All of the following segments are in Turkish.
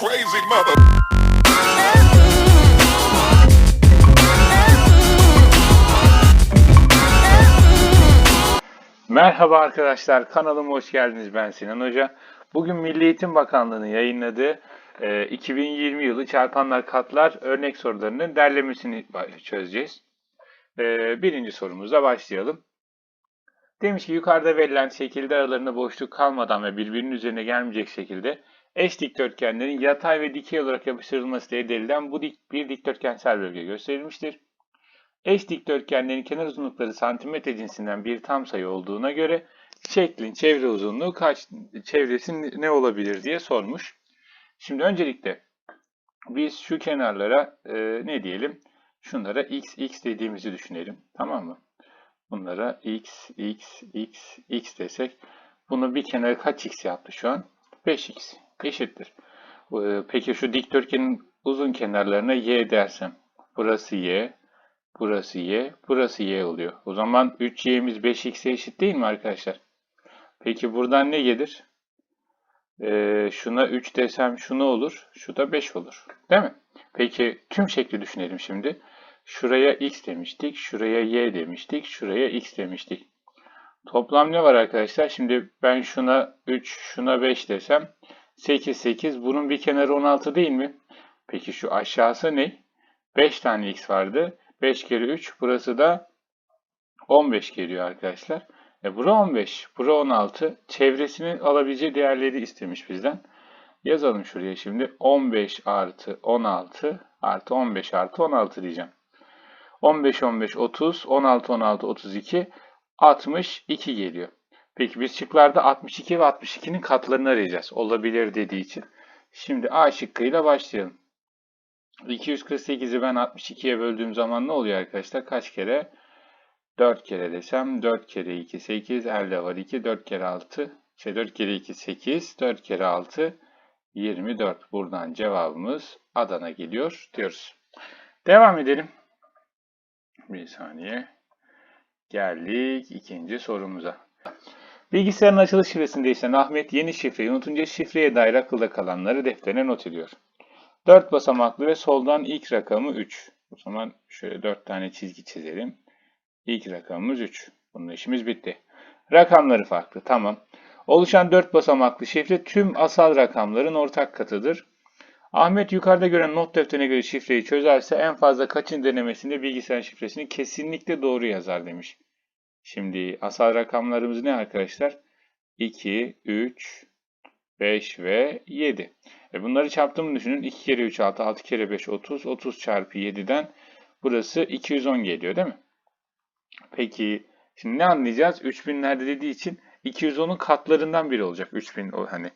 crazy mother. Merhaba arkadaşlar, kanalıma hoş geldiniz. Ben Sinan Hoca. Bugün Milli Eğitim Bakanlığı'nın yayınladığı e, 2020 yılı çarpanlar katlar örnek sorularının derlemesini çözeceğiz. E, birinci sorumuzla başlayalım. Demiş ki yukarıda verilen şekilde aralarında boşluk kalmadan ve birbirinin üzerine gelmeyecek şekilde eş dikdörtgenlerin yatay ve dikey olarak yapıştırılması elde edilen bu dik, bir dikdörtgensel bölge gösterilmiştir. Eş dikdörtgenlerin kenar uzunlukları santimetre cinsinden bir tam sayı olduğuna göre şeklin çevre uzunluğu kaç, çevresi ne olabilir diye sormuş. Şimdi öncelikle biz şu kenarlara e, ne diyelim? Şunlara x, x dediğimizi düşünelim. Tamam mı? Bunlara x, x, x, x desek bunu bir kenarı kaç x yaptı şu an? 5x eşittir. E, Peki şu dikdörtgenin uzun kenarlarına y dersem burası y, Burası y, burası y oluyor. O zaman 3y'miz 5x'e eşit değil mi arkadaşlar? Peki buradan ne gelir? Ee, şuna 3 desem şu ne olur? Şu da 5 olur. Değil mi? Peki tüm şekli düşünelim şimdi. Şuraya x demiştik, şuraya y demiştik, şuraya x demiştik. Toplam ne var arkadaşlar? Şimdi ben şuna 3, şuna 5 desem 8, 8. Bunun bir kenarı 16 değil mi? Peki şu aşağısı ne? 5 tane x vardı. 5 kere 3 burası da 15 geliyor arkadaşlar. E bura 15, bura 16. Çevresini alabileceği değerleri istemiş bizden. Yazalım şuraya şimdi. 15 artı 16 artı 15 artı 16 diyeceğim. 15, 15, 30, 16, 16, 32, 62 geliyor. Peki biz şıklarda 62 ve 62'nin katlarını arayacağız. Olabilir dediği için. Şimdi A şıkkıyla başlayalım. 248'i ben 62'ye böldüğüm zaman ne oluyor arkadaşlar? Kaç kere? 4 kere desem 4 kere 2 8 elde var 2 4 kere 6 şey 4 kere 2 8 4 kere 6 24 buradan cevabımız Adana geliyor diyoruz. Devam edelim. Bir saniye. Geldik ikinci sorumuza. Bilgisayarın açılış şifresini değiştiren Ahmet yeni şifreyi unutunca şifreye dair akılda kalanları defterine not ediyor. 4 basamaklı ve soldan ilk rakamı 3. O zaman şöyle 4 tane çizgi çizelim. İlk rakamımız 3. Bunun işimiz bitti. Rakamları farklı. Tamam. Oluşan 4 basamaklı şifre tüm asal rakamların ortak katıdır. Ahmet yukarıda gören not defterine göre şifreyi çözerse en fazla kaçın denemesinde bilgisayar şifresini kesinlikle doğru yazar demiş. Şimdi asal rakamlarımız ne arkadaşlar? 2, 3, 5 ve 7. E bunları çarptığımı düşünün. 2 kere 3 6, 6 kere 5 30, 30 çarpı 7'den burası 210 geliyor değil mi? Peki şimdi ne anlayacağız? 3000'lerde dediği için 210'un katlarından biri olacak. 3000 o hani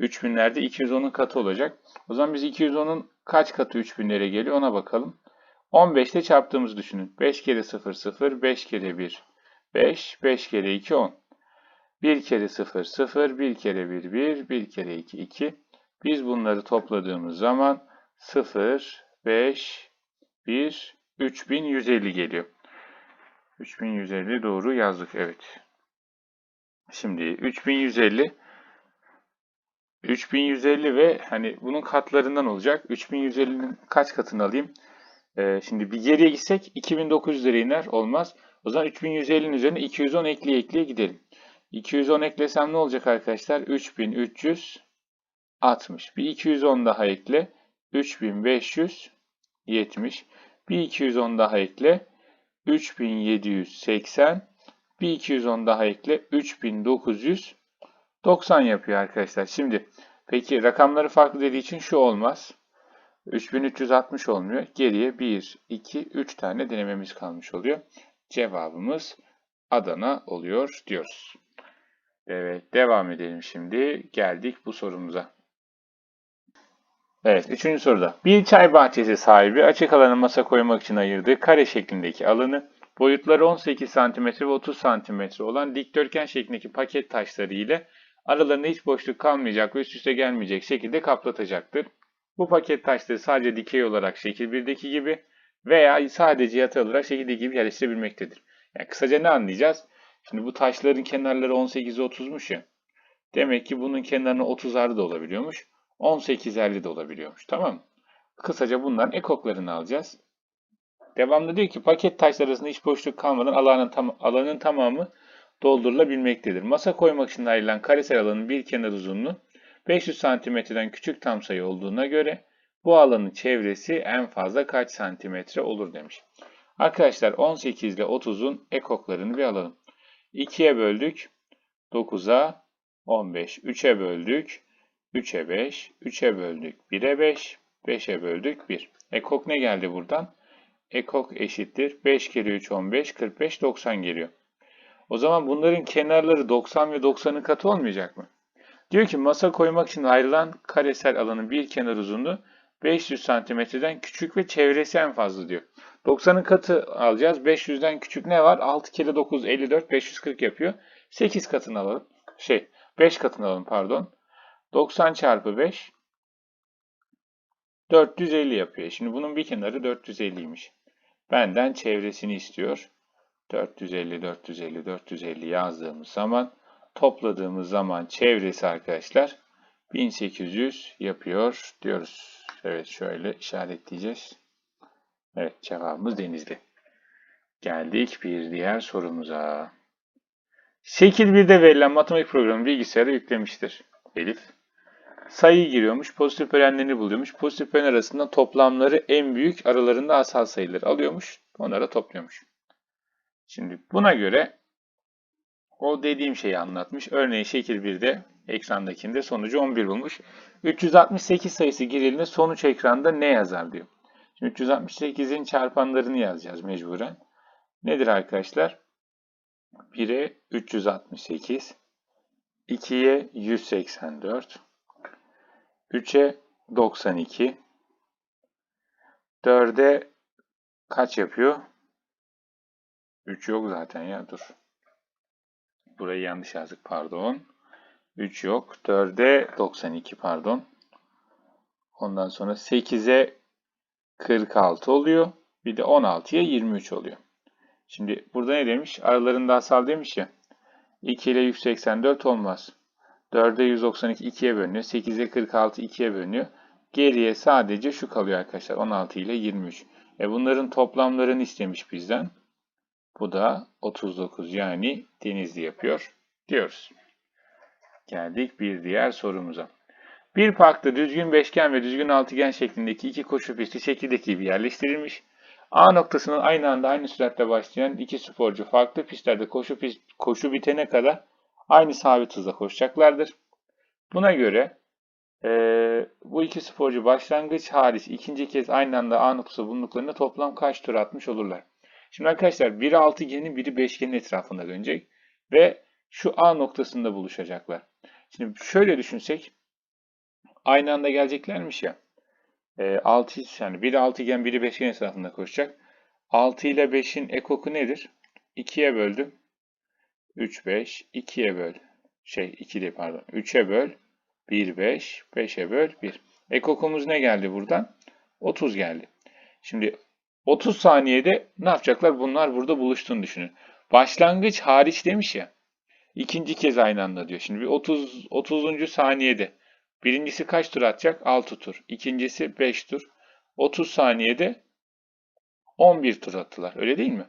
3000'lerde 210'un katı olacak. O zaman biz 210'un kaç katı 3000'lere geliyor ona bakalım. 15 ile çarptığımızı düşünün. 5 kere 0 0, 5 kere 1 5, 5 kere 2 10. 1 kere 0 0, 1 kere 1 1, 1 kere 2 2. Biz bunları topladığımız zaman 0, 5, 1, 3150 geliyor. 3150 doğru yazdık evet. Şimdi 3150 3150 ve hani bunun katlarından olacak. 3150'nin kaç katını alayım? Ee, şimdi bir geriye gitsek 2900 lira iner olmaz. O zaman 3150'nin üzerine 210 ekleye ekleye gidelim. 210 eklesem ne olacak arkadaşlar? 3360. Bir 210 daha ekle. 3570. Bir 210 daha ekle. 3780. Bir 210 daha ekle. 3990 yapıyor arkadaşlar. Şimdi peki rakamları farklı dediği için şu olmaz. 3360 olmuyor. Geriye 1, 2, 3 tane denememiz kalmış oluyor. Cevabımız Adana oluyor diyoruz. Evet devam edelim şimdi. Geldik bu sorumuza. Evet, üçüncü soruda. Bir çay bahçesi sahibi açık alanı masa koymak için ayırdığı kare şeklindeki alanı boyutları 18 cm ve 30 cm olan dikdörtgen şeklindeki paket taşları ile aralarında hiç boşluk kalmayacak ve üst üste gelmeyecek şekilde kaplatacaktır. Bu paket taşları sadece dikey olarak şekil 1'deki gibi veya sadece yatay olarak şekil 2 gibi yerleştirebilmektedir. Yani kısaca ne anlayacağız? Şimdi bu taşların kenarları 18'e 30'muş ya. Demek ki bunun kenarına 30'lar da olabiliyormuş. 18.50 de olabiliyormuş. Tamam mı? Kısaca bunların ekoklarını alacağız. Devamlı diyor ki paket taşlar arasında hiç boşluk kalmadan alanın, tam, alanın tamamı doldurulabilmektedir. Masa koymak için ayrılan karesel alanın bir kenar uzunluğu 500 santimetreden küçük tam sayı olduğuna göre bu alanın çevresi en fazla kaç santimetre olur demiş. Arkadaşlar 18 ile 30'un ekoklarını bir alalım. 2'ye böldük 9'a 15. 3'e böldük 3'e 5. 3'e böldük 1'e 5. 5'e böldük 1. Ekok ne geldi buradan? Ekok eşittir. 5 kere 3 15 45 90 geliyor. O zaman bunların kenarları 90 ve 90'ın katı olmayacak mı? Diyor ki masa koymak için ayrılan karesel alanın bir kenar uzunluğu 500 santimetreden küçük ve çevresi en fazla diyor. 90'ın katı alacağız. 500'den küçük ne var? 6 kere 9 54 540 yapıyor. 8 katını alalım. Şey 5 katını alalım pardon. 90 çarpı 5 450 yapıyor. Şimdi bunun bir kenarı 450'ymiş. Benden çevresini istiyor. 450 450 450 yazdığımız zaman topladığımız zaman çevresi arkadaşlar 1800 yapıyor diyoruz. Evet şöyle işaretleyeceğiz. Evet cevabımız Denizli. Geldik bir diğer sorumuza. Şekil 1'de verilen matematik programı bilgisayara yüklemiştir. Elif. Sayıyı giriyormuş, pozitif bölenlerini buluyormuş. Pozitif bölen arasında toplamları en büyük aralarında asal sayıları alıyormuş. Onlara topluyormuş. Şimdi buna göre o dediğim şeyi anlatmış. Örneğin şekil 1'de ekrandakinde sonucu 11 bulmuş. 368 sayısı girildiğinde sonuç ekranda ne yazar diyor. Şimdi 368'in çarpanlarını yazacağız mecburen. Nedir arkadaşlar? 1'e 368, 2'ye 184, 3'e 92, 4'e kaç yapıyor? 3 yok zaten ya dur. Burayı yanlış yazdık pardon. 3 yok. 4'e 92 pardon. Ondan sonra 8'e 46 oluyor. Bir de 16'ya 23 oluyor. Şimdi burada ne demiş? Aralarında asal demiş ya. 2 ile 184 olmaz. 4'e 192 2'ye bölünüyor. 8'e 46 2'ye bölünüyor. Geriye sadece şu kalıyor arkadaşlar. 16 ile 23. E bunların toplamlarını istemiş bizden. Bu da 39 yani denizli yapıyor diyoruz. Geldik bir diğer sorumuza. Bir parkta düzgün beşgen ve düzgün altıgen şeklindeki iki koşu pisti şekildeki gibi yerleştirilmiş. A noktasının aynı anda aynı süratle başlayan iki sporcu farklı pistlerde koşu, pist, koşu bitene kadar aynı sabit hızla koşacaklardır. Buna göre e, bu iki sporcu başlangıç hariç ikinci kez aynı anda A noktası bulunduklarında toplam kaç tur atmış olurlar? Şimdi arkadaşlar biri altıgenin biri beşgenin etrafında dönecek ve şu A noktasında buluşacaklar. Şimdi şöyle düşünsek aynı anda geleceklermiş ya. E, 6 yani biri altıgen biri beşgen etrafında koşacak. 6 ile 5'in ekoku nedir? 2'ye böldüm. 3 5 2'ye böl. Şey 2 değil pardon. 3'e böl. 1 5 5'e böl 1. Ekokumuz ne geldi buradan? 30 geldi. Şimdi 30 saniyede ne yapacaklar? Bunlar burada buluştuğunu düşünün. Başlangıç hariç demiş ya. İkinci kez aynı anda diyor. Şimdi bir 30 30. saniyede birincisi kaç tur atacak? 6 tur. İkincisi 5 tur. 30 saniyede 11 tur attılar. Öyle değil mi?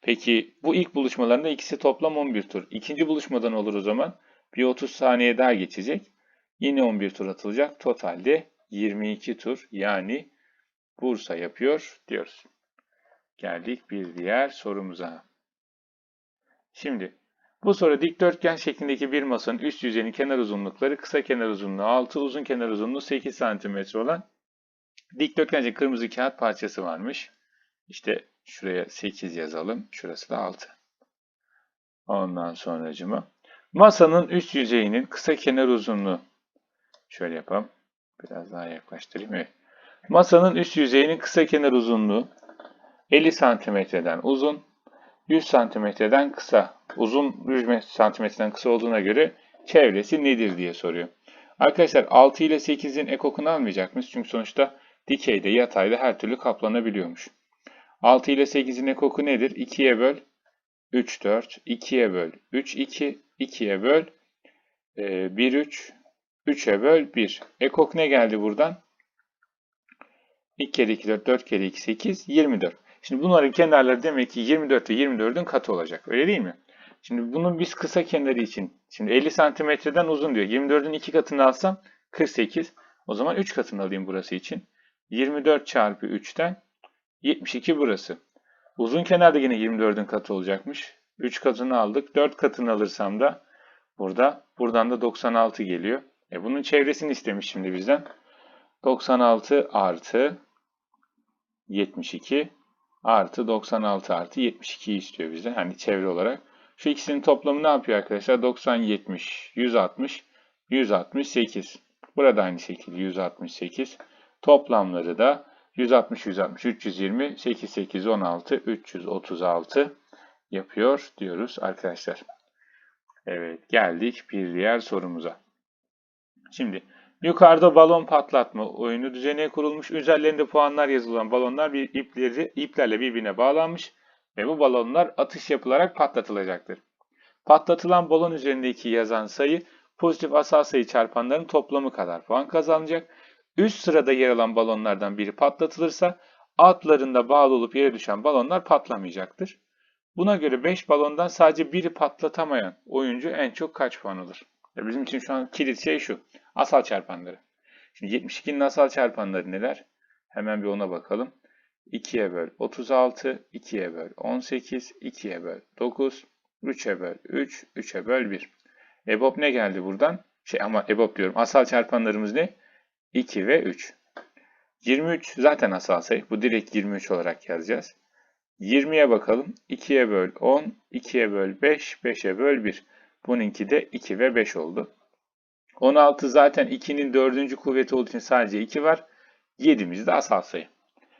Peki bu ilk buluşmalarında ikisi toplam 11 tur. İkinci buluşmadan olur o zaman. Bir 30 saniye daha geçecek. Yine 11 tur atılacak. Totalde 22 tur yani Bursa yapıyor diyoruz. Geldik bir diğer sorumuza. Şimdi bu soru dikdörtgen şeklindeki bir masanın üst yüzeyinin kenar uzunlukları kısa kenar uzunluğu 6, uzun kenar uzunluğu 8 cm olan dikdörtgence kırmızı kağıt parçası varmış. İşte şuraya 8 yazalım. Şurası da 6. Ondan sonracıma. Masanın üst yüzeyinin kısa kenar uzunluğu. Şöyle yapalım. Biraz daha yaklaştırayım. Evet. Masanın üst yüzeyinin kısa kenar uzunluğu 50 santimetreden uzun, 100 santimetreden kısa. Uzun 100 santimetreden kısa olduğuna göre çevresi nedir diye soruyor. Arkadaşlar 6 ile 8'in ekokunu almayacak mıyız? Çünkü sonuçta dikeyde, yatayda her türlü kaplanabiliyormuş. 6 ile 8'in ekoku nedir? 2'ye böl 3, 4, 2'ye böl 3, 2, 2'ye böl 1, 3, 3'e böl 1. Ekok ne geldi buradan? 2 kere 2 4, 4 kere 2 8, 24. Şimdi bunların kenarları demek ki 24 ve 24'ün katı olacak. Öyle değil mi? Şimdi bunun biz kısa kenarı için, şimdi 50 santimetreden uzun diyor. 24'ün 2 katını alsam 48. O zaman 3 katını alayım burası için. 24 çarpı 3'ten 72 burası. Uzun kenarda yine 24'ün katı olacakmış. 3 katını aldık. 4 katını alırsam da burada, buradan da 96 geliyor. E bunun çevresini istemiş şimdi bizden. 96 artı 72 artı 96 artı 72 istiyor bizden. Hani çevre olarak. Şu ikisinin toplamı ne yapıyor arkadaşlar? 90, 70, 160, 168. Burada aynı şekilde 168. Toplamları da 160, 160, 320, 8, 8, 16, 336 yapıyor diyoruz arkadaşlar. Evet geldik bir diğer sorumuza. Şimdi yukarıda balon patlatma oyunu düzene kurulmuş. Üzerlerinde puanlar yazılan balonlar bir ipleri, iplerle birbirine bağlanmış ve bu balonlar atış yapılarak patlatılacaktır. Patlatılan balon üzerindeki yazan sayı pozitif asal sayı çarpanların toplamı kadar puan kazanacak. Üst sırada yer alan balonlardan biri patlatılırsa altlarında bağlı olup yere düşen balonlar patlamayacaktır. Buna göre 5 balondan sadece biri patlatamayan oyuncu en çok kaç puan alır? Ya bizim için şu an kilit şey şu. Asal çarpanları. Şimdi 72'nin asal çarpanları neler? Hemen bir ona bakalım. 2'ye böl 36, 2'ye böl 18, 2'ye böl 9, 3'e böl 3, 3'e böl 1. EBOB ne geldi buradan? Şey ama EBOB diyorum. Asal çarpanlarımız ne? 2 ve 3. 23 zaten asal sayı. Bu direkt 23 olarak yazacağız. 20'ye bakalım. 2'ye böl 10, 2'ye böl 5, 5'e böl 1. Bununki de 2 ve 5 oldu. 16 zaten 2'nin dördüncü kuvveti olduğu için sadece 2 var. 7'miz de asal sayı.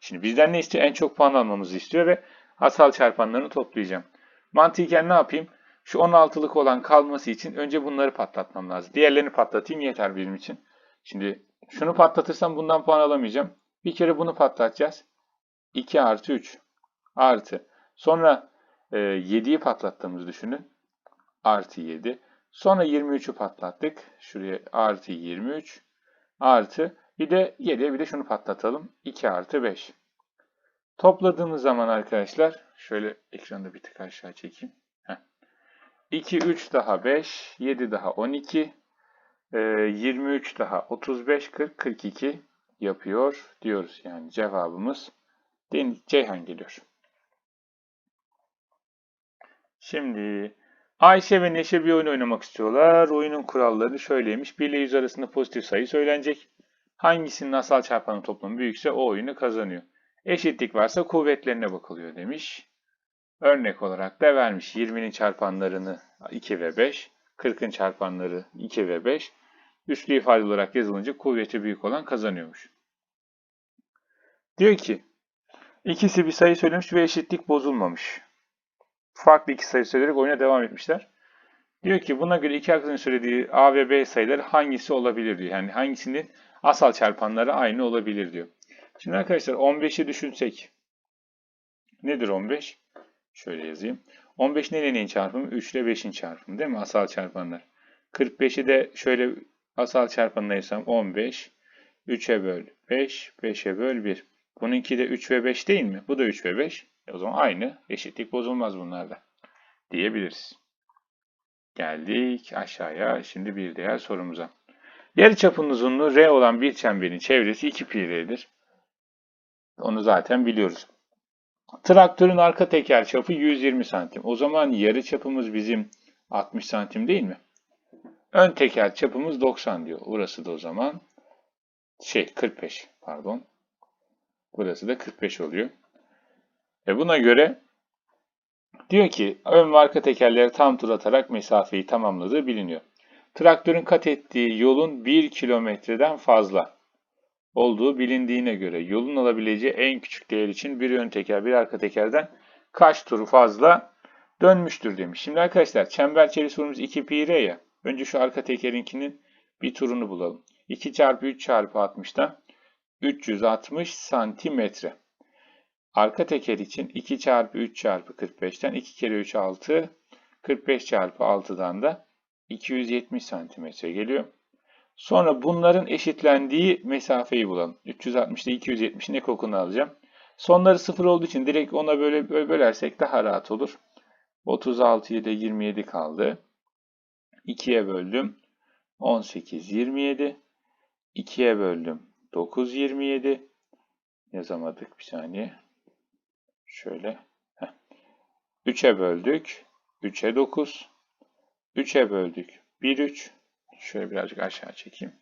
Şimdi bizden ne istiyor? En çok puan almamızı istiyor ve asal çarpanlarını toplayacağım. Mantıken ne yapayım? Şu 16'lık olan kalması için önce bunları patlatmam lazım. Diğerlerini patlatayım yeter benim için. Şimdi şunu patlatırsam bundan puan alamayacağım. Bir kere bunu patlatacağız. 2 artı 3 artı. Sonra e, 7'yi patlattığımızı düşünün. Artı 7. Sonra 23'ü patlattık. Şuraya artı 23 artı. Bir de geriye bir de şunu patlatalım. 2 artı 5. Topladığımız zaman arkadaşlar şöyle ekranda bir tık aşağı çekeyim. Heh. 2, 3 daha 5, 7 daha 12, e, 23 daha 35, 40, 42 yapıyor diyoruz. Yani cevabımız Ceyhan geliyor. Şimdi Ayşe ve Neşe bir oyun oynamak istiyorlar. Oyunun kuralları şöyleymiş. 1 ile 100 arasında pozitif sayı söylenecek. Hangisinin asal çarpanı toplamı büyükse o oyunu kazanıyor. Eşitlik varsa kuvvetlerine bakılıyor demiş. Örnek olarak da vermiş 20'nin çarpanlarını 2 ve 5, 40'ın çarpanları 2 ve 5. Üslü ifade olarak yazılınca kuvveti büyük olan kazanıyormuş. Diyor ki ikisi bir sayı söylemiş ve eşitlik bozulmamış. Farklı iki sayı söyleyerek oyuna devam etmişler. Diyor ki buna göre iki arkadaşın söylediği A ve B sayıları hangisi olabilir diyor. Yani hangisinin asal çarpanları aynı olabilir diyor. Şimdi arkadaşlar 15'i düşünsek. Nedir 15? Şöyle yazayım. 15 neyle neyin çarpımı? 3 ile 5'in çarpımı değil mi? Asal çarpanlar. 45'i de şöyle asal çarpanlaysam 15. 3'e böl 5, 5'e böl 1. Bununki de 3 ve 5 değil mi? Bu da 3 ve 5. E o zaman aynı. Eşitlik bozulmaz bunlarda. Diyebiliriz. Geldik aşağıya. Şimdi bir diğer sorumuza. Yarıçapın uzunluğu R olan bir çemberin çevresi 2 pi. Onu zaten biliyoruz. Traktörün arka teker çapı 120 santim. O zaman yarı çapımız bizim 60 santim değil mi? Ön teker çapımız 90 diyor. Burası da o zaman şey 45 pardon. Burası da 45 oluyor. Ve buna göre diyor ki ön ve arka tekerleri tam tur atarak mesafeyi tamamladığı biliniyor. Traktörün kat ettiği yolun 1 kilometreden fazla olduğu bilindiğine göre yolun alabileceği en küçük değer için bir ön teker bir arka tekerden kaç tur fazla dönmüştür demiş. Şimdi arkadaşlar çember çevresi sorumuz 2 pi r ya. Önce şu arka tekerinkinin bir turunu bulalım. 2 çarpı 3 çarpı 60'tan 360 santimetre. Arka teker için 2 çarpı 3 çarpı 45'ten 2 kere 3 6 45 çarpı 6'dan da 270 santimetre geliyor. Sonra bunların eşitlendiği mesafeyi bulalım. 360 ile 270'in ekokunu alacağım. Sonları sıfır olduğu için direkt ona böyle bö- bölersek daha rahat olur. 36 ile 27 kaldı. 2'ye böldüm. 18, 27. 2'ye böldüm. 9, 27. Yazamadık bir saniye. Şöyle. Heh. 3'e böldük. 3'e 9. 3'e böldük. 1, 3. Şöyle birazcık aşağı çekeyim.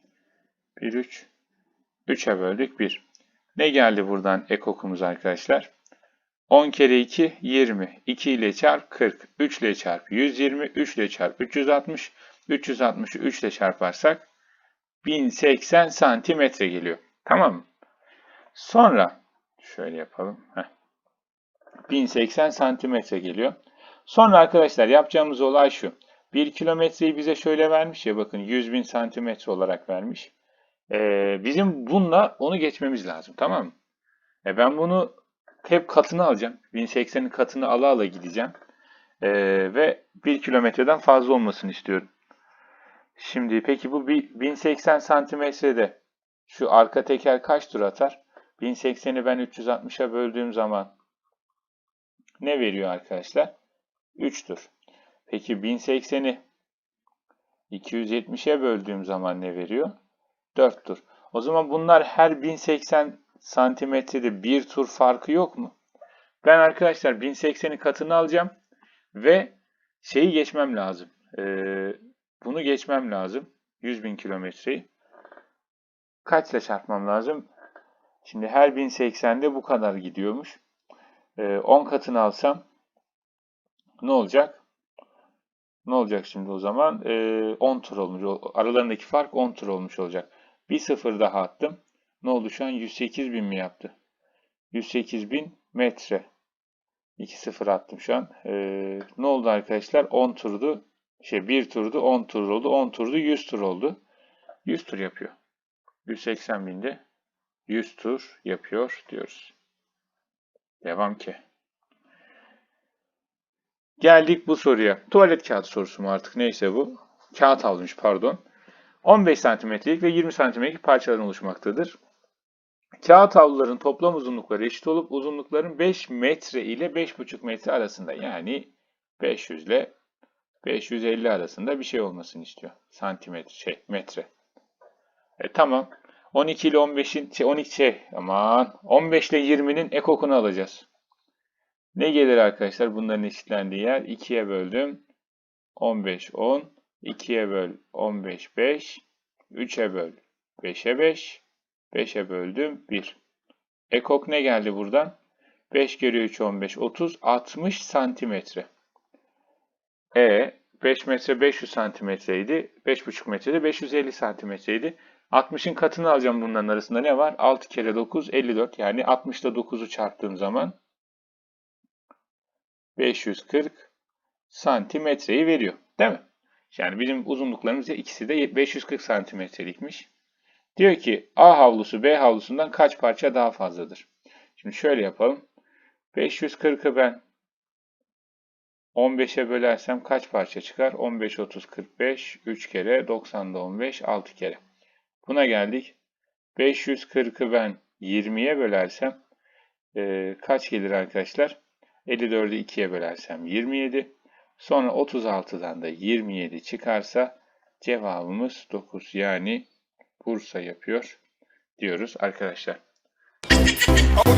1, 3. 3'e böldük 1. Ne geldi buradan ekokumuz arkadaşlar? 10 kere 2 20. 2 ile çarp 40. 3 ile çarp 120. 3 ile çarp 360. 360'ı 3 ile çarparsak 1080 santimetre geliyor. Tamam mı? Sonra şöyle yapalım. Heh. 1080 santimetre geliyor. Sonra arkadaşlar yapacağımız olay şu. 1 kilometreyi bize şöyle vermiş ya bakın 100 bin santimetre olarak vermiş. Ee, bizim bununla onu geçmemiz lazım tamam mı? E ben bunu hep katını alacağım. 1080'in katını ala ala gideceğim. Ee, ve 1 kilometreden fazla olmasını istiyorum. Şimdi peki bu bir 1080 santimetrede şu arka teker kaç tur atar? 1080'i ben 360'a böldüğüm zaman ne veriyor arkadaşlar? 3 tur. Peki 1080'i 270'e böldüğüm zaman ne veriyor? 4 tur. O zaman bunlar her 1080 santimetrede bir tur farkı yok mu? Ben arkadaşlar 1080'in katını alacağım ve şeyi geçmem lazım. Ee, bunu geçmem lazım. 100 bin kilometreyi. Kaçla çarpmam lazım? Şimdi her 1080'de bu kadar gidiyormuş. Ee, 10 katını alsam ne olacak? Ne olacak şimdi o zaman? Ee, 10 tur olmuş. Aralarındaki fark 10 tur olmuş olacak. Bir sıfır daha attım. Ne oldu şu an? 108 bin mi yaptı? 108 bin metre. 2 sıfır attım şu an. Ee, ne oldu arkadaşlar? 10 turdu. Şey 1 turdu, 10 tur oldu. 10 turdu, 100 tur oldu. 100 tur yapıyor. 180 binde 100 tur yapıyor diyoruz. Devam ki. Geldik bu soruya. Tuvalet kağıdı sorusu mu artık neyse bu. Kağıt almış pardon. 15 santimetrelik ve 20 santimetrelik parçalardan oluşmaktadır. Kağıt havluların toplam uzunlukları eşit olup uzunlukların 5 metre ile 5,5 metre arasında yani 500 ile 550 arasında bir şey olmasını istiyor. Santimetre şey metre. E tamam. 12 ile 15'in şey 12 şey aman 15 ile 20'nin ekokunu alacağız. Ne gelir arkadaşlar bunların eşitlendiği yer? 2'ye böldüm. 15 10. 2'ye böl 15 5. 3'e böl 5'e 5. 5'e böldüm 1. Ekok ne geldi buradan? 5 kere 3 15 30 60 santimetre. E 5 metre 500 santimetreydi. 5,5 metrede 550 santimetreydi. 60'ın katını alacağım bunların arasında ne var? 6 kere 9 54 yani 60 ile 9'u çarptığım zaman 540 santimetreyi veriyor. Değil mi? Yani bizim uzunluklarımız ya ikisi de 540 santimetrelikmiş. Diyor ki A havlusu B havlusundan kaç parça daha fazladır? Şimdi şöyle yapalım. 540'ı ben 15'e bölersem kaç parça çıkar? 15, 30, 45, 3 kere, 90'da 15, 6 kere. Buna geldik. 540'ı ben 20'ye bölersem e, kaç gelir arkadaşlar? 54'ü 2'ye bölersem 27. Sonra 36'dan da 27 çıkarsa cevabımız 9 yani Bursa yapıyor diyoruz arkadaşlar. Oh,